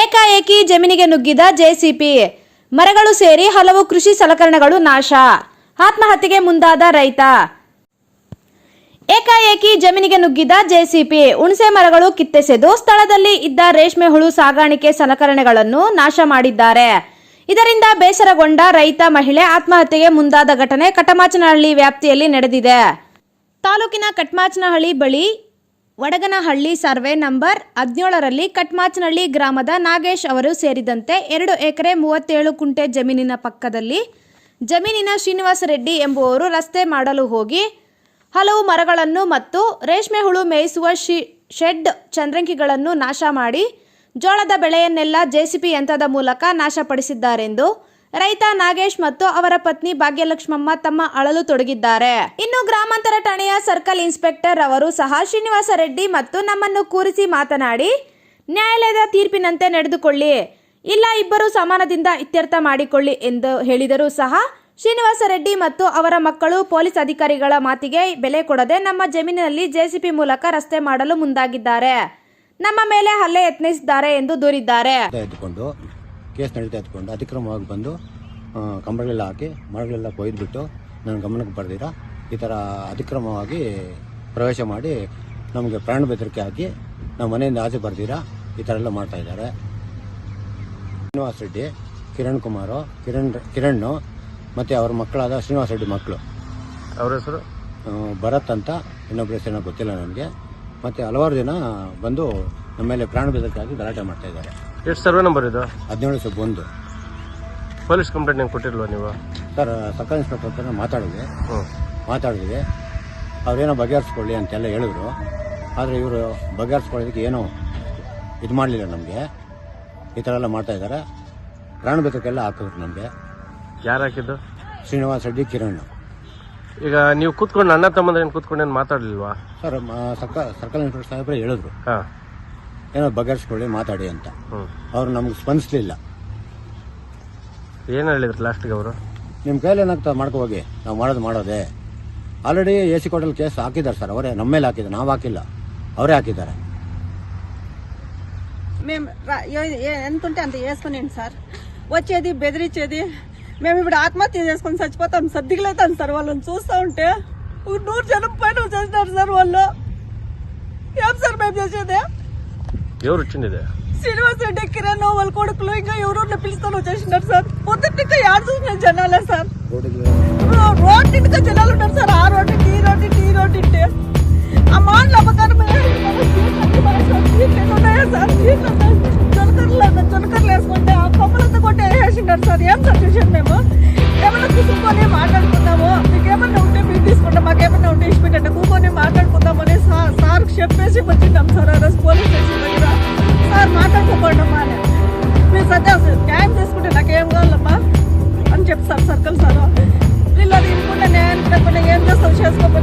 ಏಕಾಏಕಿ ಜಮೀನಿಗೆ ನುಗ್ಗಿದ ಜೆಸಿಪಿ. ಮರಗಳು ಸೇರಿ ಹಲವು ಕೃಷಿ ಸಲಕರಣೆಗಳು ನಾಶ. ಆತ್ಮಹತ್ಯೆಗೆ ಮುಂದಾದ ರೈತ. ಏಕಾಏಕಿ ಜಮೀನಿಗೆ ನುಗ್ಗಿದ ಜೆಸಿಪಿ. ಹುಣಸೆ ಮರಗಳು ಕಿತ್ತೆಸೆದು ಸ್ಥಳದಲ್ಲಿ ಇದ್ದ ರೇಷ್ಮೆ ಹುಳು ಸಾಗಾಣಿಕೆ ಸಲಕರಣೆಗಳನ್ನು ನಾಶ ಮಾಡಿದ್ದಾರೆ. ಇದರಿಂದ ಬೇಸರಗೊಂಡ ರೈತ ಮಹಿಳೆ ಆತ್ಮಹತ್ಯೆಗೆ ಮುಂದಾದ ಘಟನೆ ಕಟಮಾಚನಹಳ್ಳಿ ವ್ಯಾಪ್ತಿಯಲ್ಲಿ ನಡೆದಿದೆ. ತಾಲೂಕಿನ ಕಟ್ಮಾಚನಹಳ್ಳಿ ಬಳಿ ವಡಗನಹಳ್ಳಿ ಸರ್ವೆ ನಂಬರ್ ಹದಿನೇಳರಲ್ಲಿ ಕಟ್ಮಾಚನಹಳ್ಳಿ ಗ್ರಾಮದ ನಾಗೇಶ್ ಅವರು ಸೇರಿದಂತೆ ಎರಡು ಎಕರೆ ಮೂವತ್ತೇಳು ಕುಂಟೆ ಜಮೀನಿನ ಪಕ್ಕದಲ್ಲಿ ಜಮೀನಿನ ಶ್ರೀನಿವಾಸ ರೆಡ್ಡಿ ಎಂಬುವರು ರಸ್ತೆ ಮಾಡಲು ಹೋಗಿ ಹಲವು ಮರಗಳನ್ನು ಮತ್ತು ರೇಷ್ಮೆ ಹುಳು ಮೇಯಿಸುವ ಶಿ, ಶೆಡ್ ಚಂದ್ರಂಕಿಗಳನ್ನು ನಾಶ ಮಾಡಿ ಜೋಳದ ಬೆಳೆಯನ್ನೆಲ್ಲ ಜೆಸಿಪಿ ಯಂತ್ರದ ಮೂಲಕ ನಾಶಪಡಿಸಿದ್ದಾರೆಂದು ರೈತ ನಾಗೇಶ್ ಮತ್ತು ಅವರ ಪತ್ನಿ ಭಾಗ್ಯಲಕ್ಷ್ಮಮ್ಮ ತಮ್ಮ ಅಳಲು ತೊಡಗಿದ್ದಾರೆ. ಇನ್ನು ಗ್ರಾಮಾಂತರ ಠಾಣೆಯ ಸರ್ಕಲ್ ಇನ್ಸ್ಪೆಕ್ಟರ್ ಅವರು ಸಹ ಶ್ರೀನಿವಾಸ ರೆಡ್ಡಿ ಮತ್ತು ನಮ್ಮನ್ನು ಕೂರಿಸಿ ಮಾತನಾಡಿ, ನ್ಯಾಯಾಲಯದ ತೀರ್ಪಿನಂತೆ ನಡೆದುಕೊಳ್ಳಿ, ಇಲ್ಲ ಇಬ್ಬರು ಸಮಾನದಿಂದ ಇತ್ಯರ್ಥ ಮಾಡಿಕೊಳ್ಳಿ ಎಂದು ಹೇಳಿದರೂ ಸಹ ಶ್ರೀನಿವಾಸ ರೆಡ್ಡಿ ಮತ್ತು ಅವರ ಮಕ್ಕಳು ಪೊಲೀಸ್ ಅಧಿಕಾರಿಗಳ ಮಾತಿಗೆ ಬೆಲೆ ಕೊಡದೆ ನಮ್ಮ ಜಮೀನಿನಲ್ಲಿ ಜೆಸಿಪಿ ಮೂಲಕ ರಸ್ತೆ ಮಾಡಲು ಮುಂದಾಗಿದ್ದಾರೆ. ನಮ್ಮ ಮೇಲೆ ಹಲ್ಲೆ ಯತ್ನಿಸಿದ್ದಾರೆ ಎಂದು ದೂರಿದ್ದಾರೆ. ಕೇಸ್ ನಡೀತಾ ಎತ್ಕೊಂಡು ಅತಿಕ್ರಮವಾಗಿ ಬಂದು ಕಂಬಗಳೆಲ್ಲ ಹಾಕಿ ಮರಗಳೆಲ್ಲ ಕೊಯ್ದುಬಿಟ್ಟು ನನ್ನ ಗಮನಕ್ಕೆ ಬರ್ದಿರ ಈ ಥರ ಅತಿಕ್ರಮವಾಗಿ ಪ್ರವೇಶ ಮಾಡಿ ನಮಗೆ ಪ್ರಾಣ ಬೆದರಿಕೆ ಹಾಕಿ ನಮ್ಮ ಮನೆಯಿಂದ ಆಚೆ ಬರ್ದಿರ ಈ ಥರ ಎಲ್ಲ ಮಾಡ್ತಾಯಿದ್ದಾರೆ ಶ್ರೀನಿವಾಸ ರೆಡ್ಡಿ ಕಿರಣ್ ಕುಮಾರು ಕಿರಣ್ ಕಿರಣ್ ಮತ್ತು ಅವ್ರ ಮಕ್ಕಳಾದ ಶ್ರೀನಿವಾಸ ರೆಡ್ಡಿ ಮಕ್ಕಳು. ಅವ್ರ ಹೆಸರು? ಭರತ್ ಅಂತ ಇನ್ನೊಬ್ಬರ ಹೆಸರು ಗೊತ್ತಿಲ್ಲ ನನಗೆ. ಮತ್ತು ಹಲವಾರು ಜನ ಬಂದು ನಮ್ಮ ಮೇಲೆ ಪ್ರಾಣ ಬೆದರಿಕೆ ಹಾಕಿ ಗಲಾಟೆ ಮಾಡ್ತಾ ಇದ್ದಾರೆ. ಎಷ್ಟು ಸರ್ವೆ ನಂಬರ್ ಇದು? ಹದಿನೇಳು ಸಬ್ ಒಂದು. ಪೊಲೀಸ್ ಕಂಪ್ಲೇಂಟ್ ಏನು ಕೊಟ್ಟಿಲ್ವಾ ನೀವು? ಸರ್ ಸರ್ಕಲ್ ಇನ್ಸ್ಪೆಕ್ಟರ್ ಹತ್ರ ಮಾತಾಡಿದೆ ಹ್ಞೂ ಮಾತಾಡಿದೆ ಅವ್ರೇನೋ ಬಗೆಹರಿಸ್ಕೊಳ್ಳಿ ಅಂತೆಲ್ಲ ಹೇಳಿದ್ರು. ಆದರೆ ಇವರು ಬಗೆಹರಿಸ್ಕೊಳ್ಳೋದಕ್ಕೆ ಏನೂ ಇದು ಮಾಡಲಿಲ್ಲ ನಮಗೆ. ಈ ಥರ ಎಲ್ಲ ಮಾಡ್ತಾ ಇದ್ದಾರೆ. ಪ್ರಾಣ ಬೆದರಿಕೆಲ್ಲ ಹಾಕಿದ್ರು ನಮಗೆ. ಯಾರು ಹಾಕಿದ್ದು? ಶ್ರೀನಿವಾಸ್ ರೆಡ್ಡಿ ಕಿರಣ್. ಈಗ ನೀವು ಕೂತ್ಕೊಂಡು ಅಣ್ಣ ತಮ್ಮಂದ್ರೆ ಏನು ಕೂತ್ಕೊಂಡು ಏನು ಮಾತಾಡಲಿಲ್ವಾ? ಸರ್ ಮ- ಸರ್ಕ ಸರ್ಕಲ್ ಇನ್ಸ್ಪೆಕ್ಟರ್ ಸಾಹೇಬ್ರೆ ಹೇಳಿದ್ರು. ಹಾಂ. ಏನೋ ಬಗೆಹರಿಸ್ಕೊಳ್ಳಿ ಮಾತಾಡಿ ಅಂತ ಹ್ಞೂ ಅವರು ನಮ್ಗೆ ಸ್ಪಂದಿಸಲಿಲ್ಲ ಏನು ಹೇಳಿದ್ರು ಲಾಸ್ಟಿಗೆ ಅವರು ನಿಮ್ಮ ಕೈಯಲ್ಲಿ ಏನಾಗ್ತದೆ ಮಾಡ್ಕೊ ಹೋಗಿ ನಾವು ಮಾಡೋದು ಮಾಡೋದೇ ಆಲ್ರೆಡಿ ಎ ಸಿ ಕೋರ್ಟಲ್ಲಿ ಕೇಸ್ ಹಾಕಿದ್ದಾರೆ ಸರ್ ಅವರೇ ನಮ್ಮ ಮೇಲೆ ಹಾಕಿದ್ದಾರೆ ನಾವು ಹಾಕಿಲ್ಲ ಅವರೇ ಹಾಕಿದ್ದಾರೆ మేము రా- ఏ- ఏ- ఎంత ఉంటే అంత వేసుకునేయండి సార్ వచ్చేది బెదిరించేది మేము ఇప్పుడు ఆత్మహత్య చేసుకొని చచ్చిపోతాం సార్ దిగులవుతాం సార్ వాళ్ళని చూస్తూ ఉంటే ఒక నూరు జనం పైన చేసినారు సార్ వాళ్ళు ఏం సార్ మేము చేసేది ఎవరు వచ్చింది శ్రీనివాస్ రెడ్డి కిరణ్ వాళ్ళ కొడుకులు ఇంకా ఎవరో పిలుస్తాను వచ్చేసినారు సార్. పొద్దున్న ఇంకా యాడ్ చూసిన జనాలే సార్. రోడ్ నిండుగా జనాలు ఉన్నారు సార్. ఆ రోడ్డు ఈ రోడ్డు ఈ రోడ్డు ఇంటే. ఆ మాటలు అమ్మకారం ఉన్నాయా సార్. జొనకర్లు జొనకర్లు వేసుకుంటే ఆ కొమ్మలంతా కొట్టి వేసిండారు సార్. ఏం సార్ చూసాను మేము? ఏమన్నా కూర్చొని మాట్లాడుకుందాము? మీకు ఏమన్నా ఉంటే మీరు తీసుకుంటాం మాకేమన్నా ఉంటే ఇచ్చిపెట్టండి కూర్చొని మాట్లాడుకుందామని సార్ సార్ చెప్పేసి వచ్చిందాం సార్. ఆ రోజు పోలీస్ స్టేషన్ దగ్గర సార్ అని. మీరు సత్య న్యాయం చేసుకుంటే నాకేం కావాలమ్మా? అని చెప్తారు సర్కిల్ సార్ వీళ్ళు అది ఇంకుంటే న్యాయం లేకుండా ఏం చేస్తారు చేసుకోకపోతే